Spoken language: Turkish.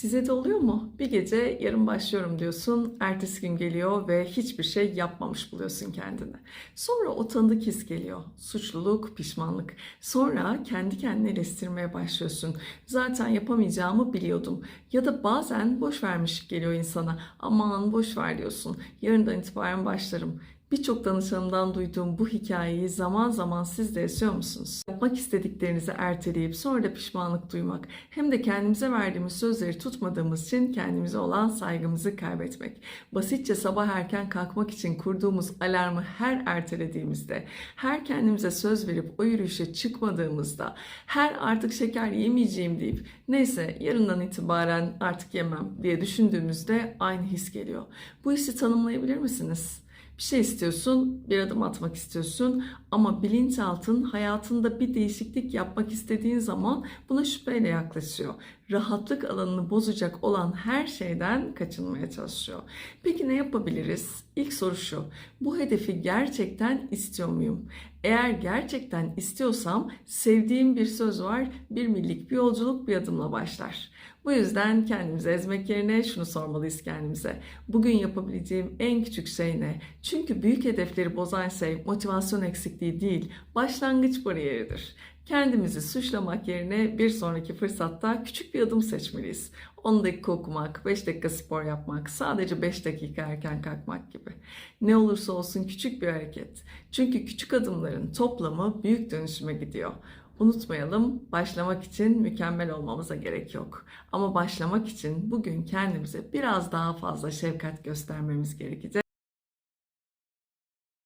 Size de oluyor mu? Bir gece yarın başlıyorum diyorsun, ertesi gün geliyor ve hiçbir şey yapmamış buluyorsun kendini. Sonra o tanıdık his geliyor. Suçluluk, pişmanlık. Sonra kendi kendine eleştirmeye başlıyorsun. Zaten yapamayacağımı biliyordum. Ya da bazen boş vermişlik geliyor insana. Aman boş ver diyorsun. Yarından itibaren başlarım. Birçok danışanımdan duyduğum bu hikayeyi zaman zaman siz de yaşıyor musunuz? Yapmak istediklerinizi erteleyip sonra da pişmanlık duymak hem de kendimize verdiğimiz sözleri tutmadığımız için kendimize olan saygımızı kaybetmek. Basitçe sabah erken kalkmak için kurduğumuz alarmı her ertelediğimizde, her kendimize söz verip o yürüyüşe çıkmadığımızda, her artık şeker yemeyeceğim deyip neyse yarından itibaren artık yemem diye düşündüğümüzde aynı his geliyor. Bu hissi tanımlayabilir misiniz? Bir şey istiyorsun, bir adım atmak istiyorsun ama bilinçaltın hayatında bir değişiklik yapmak istediğin zaman buna şüpheyle yaklaşıyor. Rahatlık alanını bozacak olan her şeyden kaçınmaya çalışıyor. Peki ne yapabiliriz? İlk soru şu. Bu hedefi gerçekten istiyor muyum? Eğer gerçekten istiyorsam sevdiğim bir söz var. Bir millik bir yolculuk bir adımla başlar. Bu yüzden kendimizi ezmek yerine şunu sormalıyız kendimize. Bugün yapabileceğim en küçük şey ne? Çünkü büyük hedefleri bozan şey motivasyon eksikliği değil, başlangıç bariyeridir. Kendimizi suçlamak yerine bir sonraki fırsatta küçük bir adım seçmeliyiz. 10 dakika okumak, 5 dakika spor yapmak, sadece 5 dakika erken kalkmak gibi. Ne olursa olsun küçük bir hareket. Çünkü küçük adımların toplamı büyük dönüşüme gidiyor. Unutmayalım, başlamak için mükemmel olmamıza gerek yok. Ama başlamak için bugün kendimize biraz daha fazla şefkat göstermemiz gerekecek.